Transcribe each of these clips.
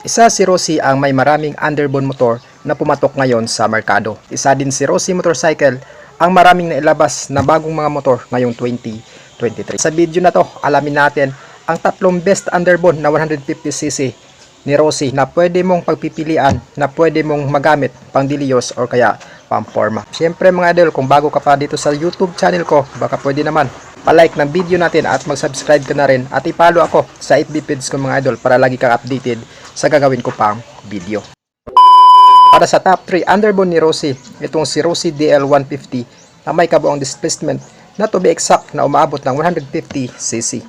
Isa si Rossi ang may maraming underbone motor na pumatok ngayon sa merkado. Isa din si Rossi Motorcycle ang maraming nailabas na bagong mga motor ngayong 2023. Sa video na to, alamin natin ang tatlong best underbone na 150cc ni Rossi na pwede mong pagpipilian na pwede mong magamit pang diliyos or kaya pang forma. Siyempre mga idol, kung bago ka pa dito sa YouTube channel ko, baka pwede naman palike ng video natin at mag-subscribe ka na rin at ipalo ako sa FB page ko mga idol para lagi kang updated sa gagawin ko pang video. Para sa top 3 underbone ni Rossi, itong si Rossi DL150 na may kabuang displacement na to be exact na umaabot ng 150cc.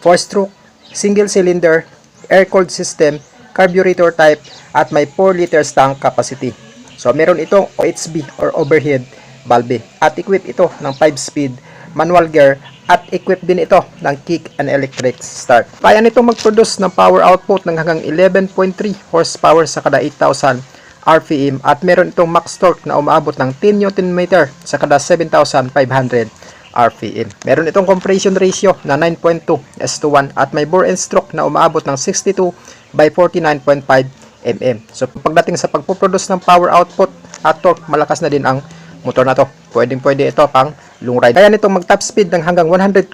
4-stroke, single cylinder, air-cooled system, carburetor type, at may 4 liters tank capacity. So meron itong OHB or overhead valve at equip ito ng 5-speed manual gear at equip din ito ng kick and electric start. Kaya nito mag-produce ng power output ng hanggang 11.3 horsepower sa kada 8,000 RPM at meron itong max torque na umaabot ng 10 Nm sa kada 7,500 RPM. Meron itong compression ratio na 9.2 s to 1 at may bore and stroke na umaabot ng 62 by 49.5 mm. So pagdating sa pagpoproduce ng power output at torque, malakas na din ang motor na to. Pwedeng pwede ito pang long ride. Kaya nitong mag top speed ng hanggang 120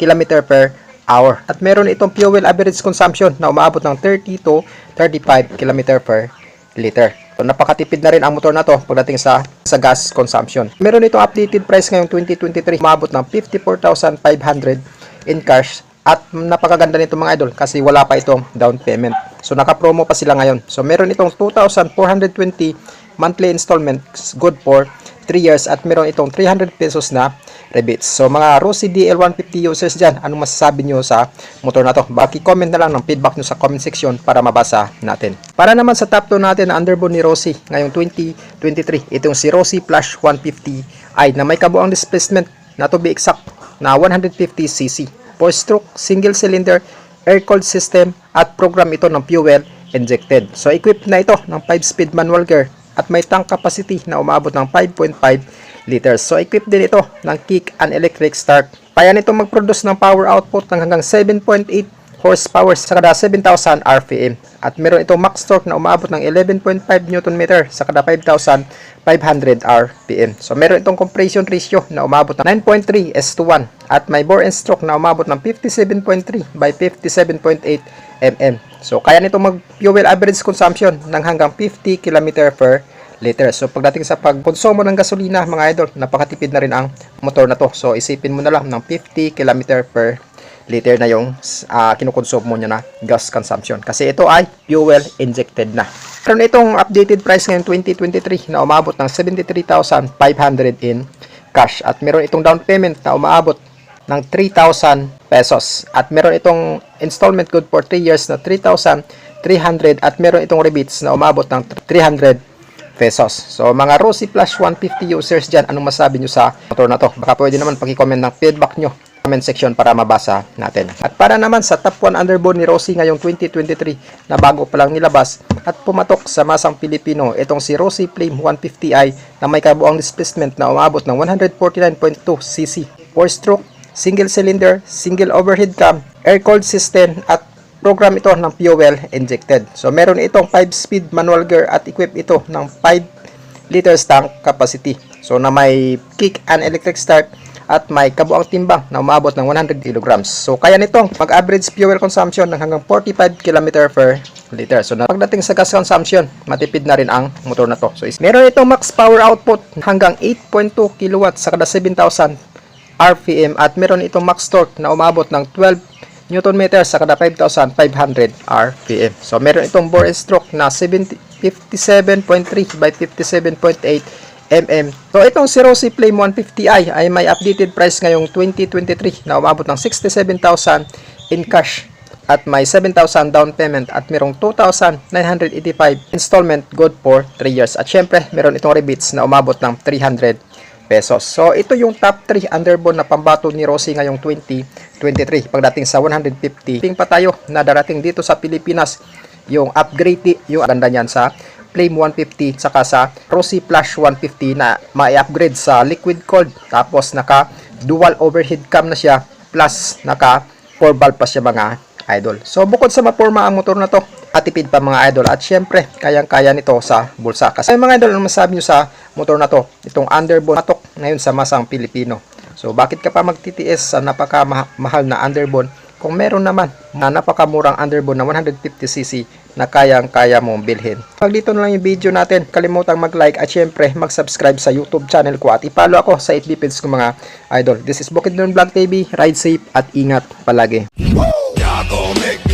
km per hour. At meron itong fuel average consumption na umaabot ng 30 to 35 km per liter. So, napakatipid na rin ang motor na to pagdating sa sa gas consumption. Meron itong updated price ngayong 2023, umabot ng 54,500 in cash at napakaganda nito mga idol kasi wala pa itong down payment. So naka-promo pa sila ngayon. So meron itong 2,420 monthly installment good for 3 years at meron itong 300 pesos na rebates. So mga Rossi DL150 users dyan, anong masasabi nyo sa motor na to? Baki comment na lang ng feedback nyo sa comment section para mabasa natin. Para naman sa top 2 natin na underbone ni Rossi ngayong 2023, itong si Rossi Plus 150 i na may kabuang displacement na to be exact na 150cc. 4-stroke, single cylinder, air-cooled system at program ito ng fuel injected. So equipped na ito ng 5-speed manual gear at may tank capacity na umabot ng 5.5 liters. So equipped din ito ng kick and electric start. Kaya nito mag-produce ng power output ng hanggang 7.8 horsepower sa kada 7,000 RPM. At meron itong max torque na umabot ng 11.5 Nm sa kada 5,500 RPM. So meron itong compression ratio na umabot ng 9.3 s to 1 at may bore and stroke na umabot ng 57.3 by 57.8 mm. So kaya nito mag fuel average consumption ng hanggang 50 km per liter. So pagdating sa pagkonsumo ng gasolina mga idol, napakatipid na rin ang motor na to. So isipin mo na lang ng 50 km per liter na yung uh, kinukonsumo niya na gas consumption. Kasi ito ay fuel injected na. Meron itong updated price ngayon 2023 na umabot ng 73,500 in cash. At meron itong down payment na umaabot ng 3,000 pesos. At meron itong installment good for 3 years na 3,300 at meron itong rebates na umabot ng 300 pesos. So mga Rossi Plus 150 users dyan, anong masabi nyo sa motor na to? Baka pwede naman pag-comment ng feedback nyo comment section para mabasa natin. At para naman sa top 1 underbone ni Rossi ngayong 2023 na bago pa lang nilabas at pumatok sa masang Pilipino itong si Rossi Flame 150i na may kabuang displacement na umabot ng 149.2 cc. 4-stroke, single cylinder, single overhead cam, air-cooled system at program ito ng fuel injected. So meron itong 5-speed manual gear at equip ito ng 5 liters tank capacity. So na may kick and electric start at may kabuang timbang na umabot ng 100 kilograms. So kaya nitong mag-average fuel consumption ng hanggang 45 km per liter. So na pagdating sa gas consumption, matipid na rin ang motor na to. So is meron itong max power output hanggang 8.2 kW sa kada 7,000 RPM at meron itong max torque na umabot ng 12 Newton meter sa kada 5,500 RPM. So meron itong bore stroke na 70, 57.3 by 57.8 mm. So itong si Rossi Flame 150i ay may updated price ngayong 2023 na umabot ng 67,000 in cash at may 7,000 down payment at merong 2,985 installment good for 3 years. At syempre, meron itong rebates na umabot ng 300 pesos. So ito yung top 3 underbone na pambato ni Rossi ngayong 2023 pagdating sa 150. Ting pa tayo na darating dito sa Pilipinas yung upgrade yung ganda niyan sa Flame 150 saka sa Rossi Plus 150 na ma-upgrade sa liquid cooled tapos naka dual overhead cam na siya plus naka 4 valve pa siya mga idol. So bukod sa maporma ang motor na to, atipid pa mga idol at syempre kayang-kaya nito sa bulsa. Kasi mga idol, ano masabi nyo sa motor na to? Itong underbone matok ngayon sa masang Pilipino. So bakit ka pa magtitiis sa napakamahal na underbone kung meron naman na napakamurang underbone na 150cc na kayang-kaya mong bilhin. Pag dito na lang yung video natin, kalimutang mag-like at syempre mag-subscribe sa YouTube channel ko at i-follow ako sa 8 Pins ko mga idol. This is Bukid Vlog TV. Ride safe at ingat palagi. I'm gonna make